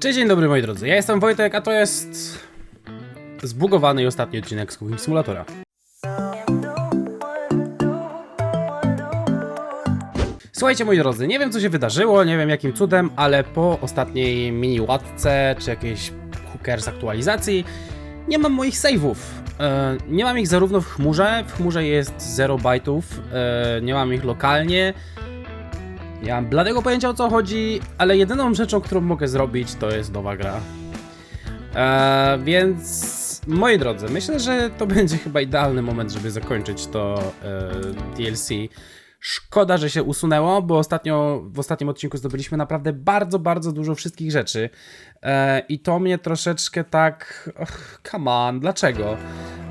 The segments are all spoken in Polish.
Cześć, dzień dobry moi drodzy, ja jestem Wojtek, a to jest zbugowany i ostatni odcinek z Cooking Simulatora. Słuchajcie moi drodzy, nie wiem co się wydarzyło, nie wiem jakim cudem, ale po ostatniej mini łatce czy jakiejś hookers aktualizacji nie mam moich save'ów. E, nie mam ich zarówno w chmurze, w chmurze jest 0 bajtów, e, nie mam ich lokalnie, nie mam bladego pojęcia o co chodzi, ale jedyną rzeczą, którą mogę zrobić, to jest nowa gra. Eee, więc moi drodzy, myślę, że to będzie chyba idealny moment, żeby zakończyć to e, DLC. Szkoda, że się usunęło, bo ostatnio, w ostatnim odcinku zdobyliśmy naprawdę bardzo, bardzo dużo wszystkich rzeczy. E, I to mnie troszeczkę tak. Och, come on, dlaczego?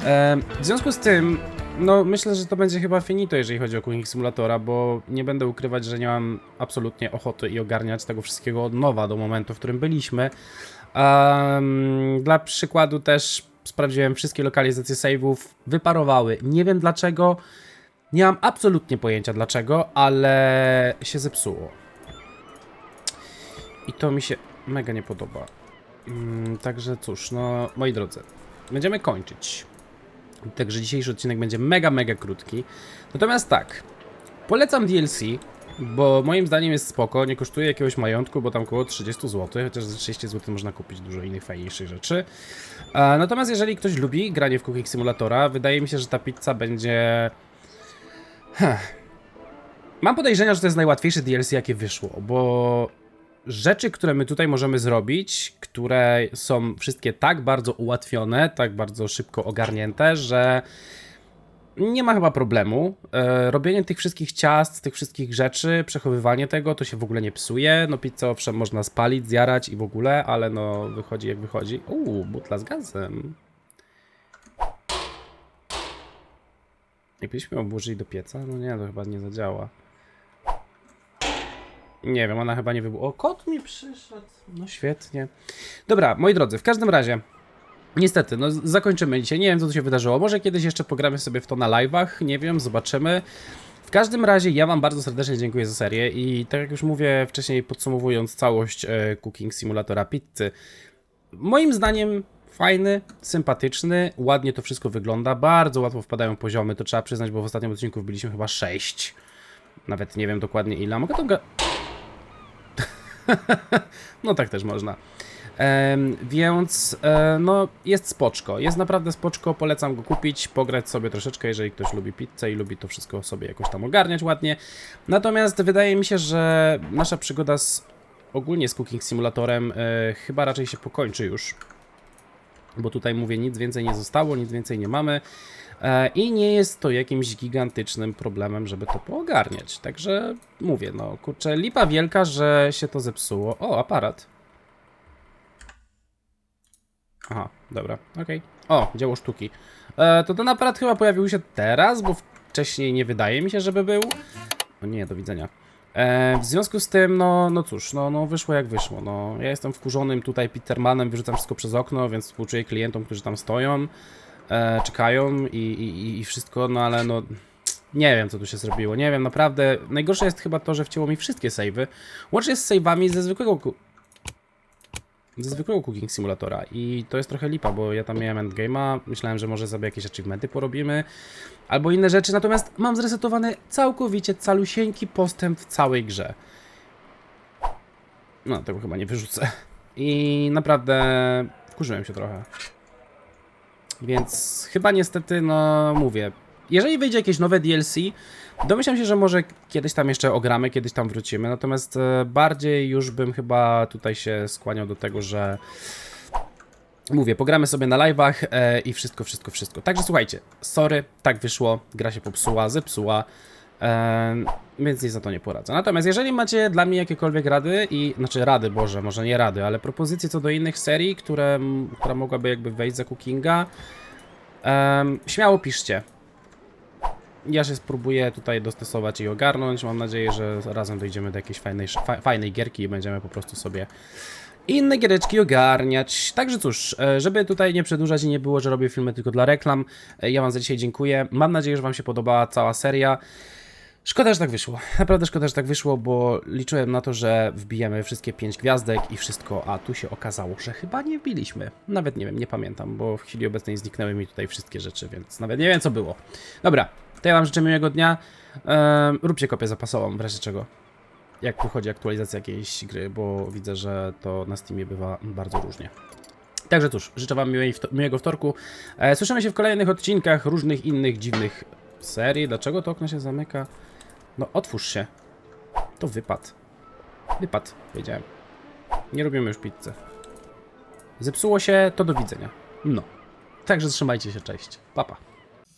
E, w związku z tym, no myślę, że to będzie chyba finito, jeżeli chodzi o Cooking Simulatora, bo nie będę ukrywać, że nie mam absolutnie ochoty i ogarniać tego wszystkiego od nowa do momentu, w którym byliśmy. Em, dla przykładu też sprawdziłem wszystkie lokalizacje save'ów, wyparowały. Nie wiem dlaczego, nie mam absolutnie pojęcia dlaczego, ale się zepsuło. I to mi się mega nie podoba. Mm, Także cóż, no moi drodzy, będziemy kończyć. Także dzisiejszy odcinek będzie mega, mega krótki. Natomiast tak, polecam DLC, bo moim zdaniem jest spoko, nie kosztuje jakiegoś majątku, bo tam około 30 zł, chociaż za 30 zł można kupić dużo innych fajniejszych rzeczy. E, Natomiast jeżeli ktoś lubi granie w Cooking Simulatora, wydaje mi się, że ta pizza będzie... Heh. Mam podejrzenia, że to jest najłatwiejsze DLC, jakie wyszło, bo rzeczy, które my tutaj możemy zrobić, które są wszystkie tak bardzo ułatwione, tak bardzo szybko ogarnięte, że nie ma chyba problemu. E, robienie tych wszystkich ciast, tych wszystkich rzeczy, przechowywanie tego, to się w ogóle nie psuje. No pizzę owszem można spalić, zjarać i w ogóle, ale no wychodzi jak wychodzi. Uuu, butla z gazem. Jakbyśmy ją włożyli do pieca? No nie, to chyba nie zadziała. Nie wiem, ona chyba nie wybuchła. O, kot mi przyszedł. No świetnie. Dobra, moi drodzy, w każdym razie. Niestety, no zakończymy dzisiaj. Nie wiem, co tu się wydarzyło. Może kiedyś jeszcze pogramy sobie w to na live'ach. Nie wiem, zobaczymy. W każdym razie ja Wam bardzo serdecznie dziękuję za serię i tak jak już mówię wcześniej, podsumowując całość e, Cooking Simulatora Pizzy, moim zdaniem fajny, sympatyczny, ładnie to wszystko wygląda, bardzo łatwo wpadają poziomy, to trzeba przyznać, bo w ostatnim odcinku wbiliśmy chyba 6. Nawet nie wiem dokładnie ile. Mogę to no tak też można. Więc e, no jest spoczko, jest naprawdę spoczko, polecam go kupić, pograć sobie troszeczkę, jeżeli ktoś lubi pizzę i lubi to wszystko sobie jakoś tam ogarniać ładnie. Natomiast wydaje mi się, że nasza przygoda z ogólnie z Cooking Simulatorem e, chyba raczej się pokończy już. Bo tutaj mówię, nic więcej nie zostało, nic więcej nie mamy. E, I nie jest to jakimś gigantycznym problemem, żeby to poogarniać. Także mówię, no kurczę, lipa wielka, że się to zepsuło. O, aparat. Aha, dobra, okej. O, dzieło sztuki. E, to ten aparat chyba pojawił się teraz, bo wcześniej nie wydaje mi się, żeby był. O nie, do widzenia. E, w związku z tym, no, no cóż, no, no wyszło jak wyszło. No, ja jestem wkurzonym tutaj Petermanem, wyrzucam wszystko przez okno, więc współczuję klientom, którzy tam stoją, e, czekają i, i, i wszystko, no ale no... Nie wiem, co tu się zrobiło. Nie wiem, naprawdę. Najgorsze jest chyba to, że wcięło mi wszystkie savey. Łącznie z save'ami ze zwykłego ze zwykłego Cooking Simulatora i to jest trochę lipa, bo ja tam miałem endgame'a, myślałem, że może sobie jakieś achievementy porobimy albo inne rzeczy, natomiast mam zresetowany całkowicie calusieńki postęp w całej grze. No, tego chyba nie wyrzucę. I naprawdę wkurzyłem się trochę. Więc chyba niestety, no mówię, jeżeli wyjdzie jakieś nowe DLC, domyślam się, że może kiedyś tam jeszcze ogramy, kiedyś tam wrócimy, natomiast e, bardziej już bym chyba tutaj się skłaniał do tego, że mówię, pogramy sobie na live'ach e, i wszystko, wszystko, wszystko. Także słuchajcie, sorry, tak wyszło, gra się popsuła, zepsuła, e, więc nic za to nie poradzę. Natomiast jeżeli macie dla mnie jakiekolwiek rady i, znaczy rady, Boże, może nie rady, ale propozycje co do innych serii, które, która mogłaby jakby wejść za Cookinga, śmiało piszcie. Ja się spróbuję tutaj dostosować i ogarnąć. Mam nadzieję, że razem dojdziemy do jakiejś fajnej, fa- fajnej gierki i będziemy po prostu sobie inne giereczki ogarniać. Także cóż, e, żeby tutaj nie przedłużać i nie było, że robię filmy tylko dla reklam, e, ja Wam za dzisiaj dziękuję. Mam nadzieję, że Wam się podobała cała seria. Szkoda, że tak wyszło. Naprawdę szkoda, że tak wyszło, bo liczyłem na to, że wbijemy wszystkie 5 gwiazdek i wszystko, a tu się okazało, że chyba nie wbiliśmy. Nawet nie wiem, nie pamiętam, bo w chwili obecnej zniknęły mi tutaj wszystkie rzeczy, więc nawet nie wiem co było. Dobra, to ja wam życzę miłego dnia. Ehm, róbcie kopię zapasową, w razie czego. Jak wychodzi aktualizacja jakiejś gry, bo widzę, że to na Steamie bywa bardzo różnie. Także cóż, życzę Wam miłej, miłego wtorku. E, słyszymy się w kolejnych odcinkach różnych innych dziwnych serii. Dlaczego to okno się zamyka? No otwórz się. To wypad. Wypad, powiedziałem. Nie robimy już pizzy. Zepsuło się, to do widzenia. No. Także trzymajcie się, cześć. Papa.